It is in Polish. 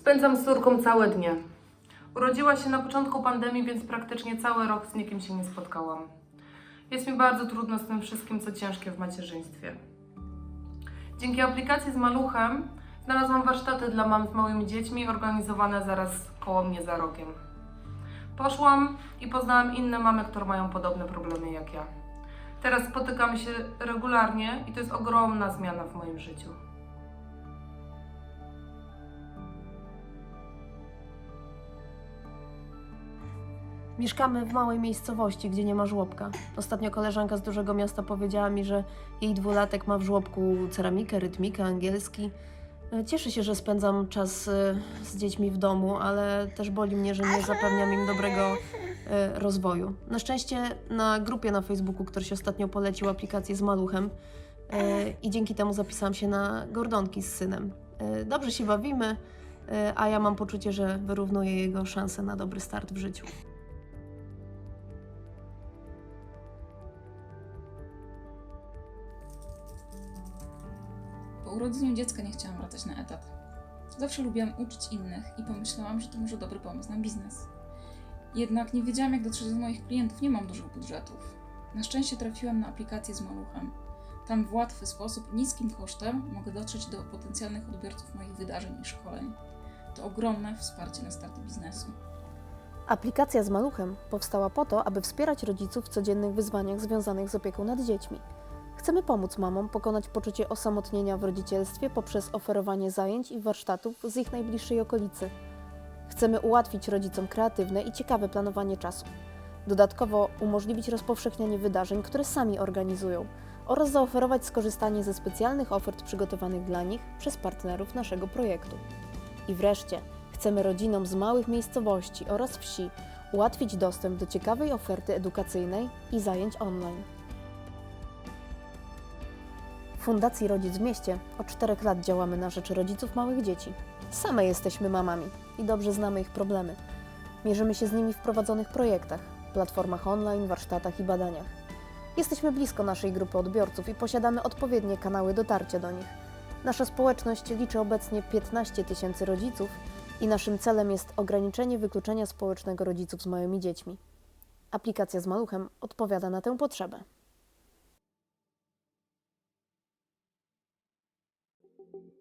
Spędzam z córką całe dnie. Urodziła się na początku pandemii, więc praktycznie cały rok z nikim się nie spotkałam. Jest mi bardzo trudno z tym wszystkim, co ciężkie w macierzyństwie. Dzięki aplikacji z Maluchem znalazłam warsztaty dla mam z małymi dziećmi, organizowane zaraz koło mnie za rogiem. Poszłam i poznałam inne mamy, które mają podobne problemy jak ja. Teraz spotykamy się regularnie i to jest ogromna zmiana w moim życiu. Mieszkamy w małej miejscowości, gdzie nie ma żłobka. Ostatnio koleżanka z dużego miasta powiedziała mi, że jej dwulatek ma w żłobku ceramikę, rytmikę, angielski. E, Cieszę się, że spędzam czas e, z dziećmi w domu, ale też boli mnie, że nie zapewniam im dobrego e, rozwoju. Na szczęście na grupie na Facebooku ktoś ostatnio polecił aplikację z maluchem i dzięki temu zapisałam się na gordonki z synem. Dobrze się bawimy, a ja mam poczucie, że wyrównuję jego szanse na dobry start w życiu. Po urodzeniu dziecka nie chciałam wracać na etat. Zawsze lubiłam uczyć innych i pomyślałam, że to może dobry pomysł na biznes. Jednak nie wiedziałam, jak dotrzeć do moich klientów, nie mam dużych budżetów. Na szczęście trafiłam na aplikację z maluchem. Tam w łatwy sposób, niskim kosztem mogę dotrzeć do potencjalnych odbiorców moich wydarzeń i szkoleń. To ogromne wsparcie na start biznesu. Aplikacja z maluchem powstała po to, aby wspierać rodziców w codziennych wyzwaniach związanych z opieką nad dziećmi. Chcemy pomóc mamom pokonać poczucie osamotnienia w rodzicielstwie poprzez oferowanie zajęć i warsztatów z ich najbliższej okolicy. Chcemy ułatwić rodzicom kreatywne i ciekawe planowanie czasu. Dodatkowo umożliwić rozpowszechnianie wydarzeń, które sami organizują oraz zaoferować skorzystanie ze specjalnych ofert przygotowanych dla nich przez partnerów naszego projektu. I wreszcie chcemy rodzinom z małych miejscowości oraz wsi ułatwić dostęp do ciekawej oferty edukacyjnej i zajęć online. Fundacji Rodzic w Mieście od czterech lat działamy na rzecz rodziców małych dzieci. Same jesteśmy mamami i dobrze znamy ich problemy. Mierzymy się z nimi w prowadzonych projektach, platformach online, warsztatach i badaniach. Jesteśmy blisko naszej grupy odbiorców i posiadamy odpowiednie kanały dotarcia do nich. Nasza społeczność liczy obecnie 15 tysięcy rodziców i naszym celem jest ograniczenie wykluczenia społecznego rodziców z małymi dziećmi. Aplikacja z maluchem odpowiada na tę potrzebę. Thank you.